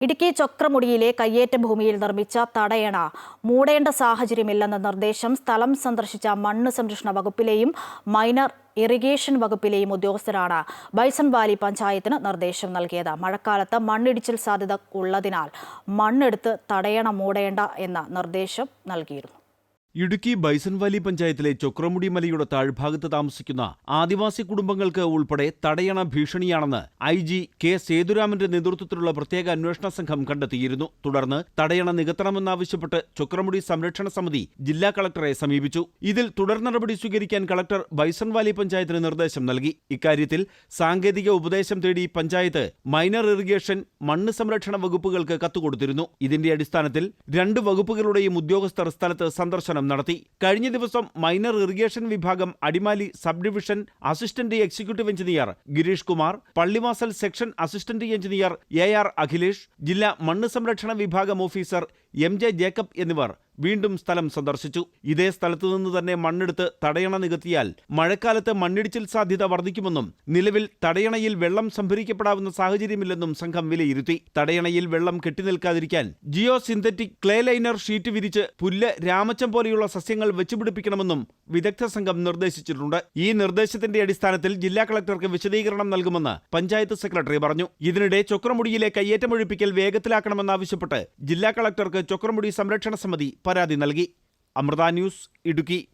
ഇടുക്കി ചക്രമുടിയിലെ കയ്യേറ്റ ഭൂമിയിൽ നിർമ്മിച്ച തടയണ മൂടേണ്ട സാഹചര്യമില്ലെന്ന നിർദ്ദേശം സ്ഥലം സന്ദർശിച്ച മണ്ണ് സംരക്ഷണ വകുപ്പിലെയും മൈനർ ഇറിഗേഷൻ വകുപ്പിലെയും ഉദ്യോഗസ്ഥരാണ് ബൈസൺ വാലി പഞ്ചായത്തിന് നിർദ്ദേശം നൽകിയത്. മഴക്കാലത്ത് മണ്ണിടിച്ചിൽ സാധ്യത ഉള്ളതിനാൽ മണ്ണെടുത്ത് തടയണ മൂടേണ്ട എന്ന നിർദ്ദേശം നൽകിയിരുന്നു. ഇടുക്കി ബൈസൺ വാലി പഞ്ചായത്തിലെ ചൊക്രമുടി മലയുടെ താഴ്ഭാഗത്ത് താമസിക്കുന്ന ആദിവാസി കുടുംബങ്ങൾക്ക് ഉൾപ്പെടെ തടയണ ഭീഷണിയാണെന്ന് ഐ ജി കെ സേതുരാമന്റെ നേതൃത്വത്തിലുള്ള പ്രത്യേക അന്വേഷണ സംഘം കണ്ടെത്തിയിരുന്നു. തുടർന്ന് തടയണ നികത്തണമെന്നാവശ്യപ്പെട്ട് ചൊക്രമുടി സംരക്ഷണ സമിതി ജില്ലാ കളക്ടറെ സമീപിച്ചു. ഇതിൽ തുടർ നടപടി സ്വീകരിക്കാൻ കളക്ടർ ബൈസൺ വാലി പഞ്ചായത്തിന് നിർദ്ദേശം നൽകി. ഇക്കാര്യത്തിൽ സാങ്കേതിക ഉപദേശം തേടി പഞ്ചായത്ത് മൈനർ ഇറിഗേഷൻ മണ്ണ് സംരക്ഷണ വകുപ്പുകൾക്ക് കത്തുകൊടുത്തിരുന്നു ഇതിന്റെ അടിസ്ഥാനത്തിൽ രണ്ട് വകുപ്പുകളുടെയും ഉദ്യോഗസ്ഥർ സ്ഥലത്ത് സന്ദർശനം നടത്തി. കഴിഞ്ഞ ദിവസം മൈനർ ഇറിഗേഷൻ വിഭാഗം Adimali sub division assistant executive engineer Girish Kumar Pallivasal section assistant engineer A R Akhilesh ജില്ലാ മണ്ണ് സംരക്ഷണ വിഭാഗം ഓഫീസർ എം ജെ ജേക്കബ് എന്നിവർ വീണ്ടും സ്ഥലം സന്ദർശിച്ചു. ഇതേ സ്ഥലത്തു നിന്ന് തന്നെ മണ്ണെടുത്ത് തടയണ നികത്തിയാൽ മഴക്കാലത്ത് മണ്ണിടിച്ചിൽ സാധ്യത വർദ്ധിക്കുമെന്നും നിലവിൽ തടയണയിൽ വെള്ളം സംഭരിക്കപ്പെടാവുന്ന സാഹചര്യമില്ലെന്നും സംഘം വിലയിരുത്തി. തടയണയിൽ വെള്ളം കെട്ടിനിൽക്കാതിരിക്കാൻ geo synthetic clay liner sheet വിരിച്ച് പുല്ല് രാമച്ചം പോലെയുള്ള സസ്യങ്ങൾ വെച്ചുപിടിപ്പിക്കണമെന്നും വിദഗ്ധ സംഘം നിർദ്ദേശിച്ചിട്ടുണ്ട്. ഈ നിർദ്ദേശത്തിന്റെ അടിസ്ഥാനത്തിൽ ജില്ലാ കളക്ടർക്ക് വിശദീകരണം നൽകുമെന്ന് പഞ്ചായത്ത് സെക്രട്ടറി പറഞ്ഞു. ഇതിനിടെ ചൊക്രമുടിയിലെ കയ്യേറ്റമൊഴിപ്പിക്കൽ വേഗത്തിലാക്കണമെന്നാവശ്യപ്പെട്ട് ജില്ലാ കളക്ടർക്ക് ചൊക്രമുടി സംരക്ഷണ സമിതി പരാതി നൽകി. അമൃത ന്യൂസ് ഇടുക്കി.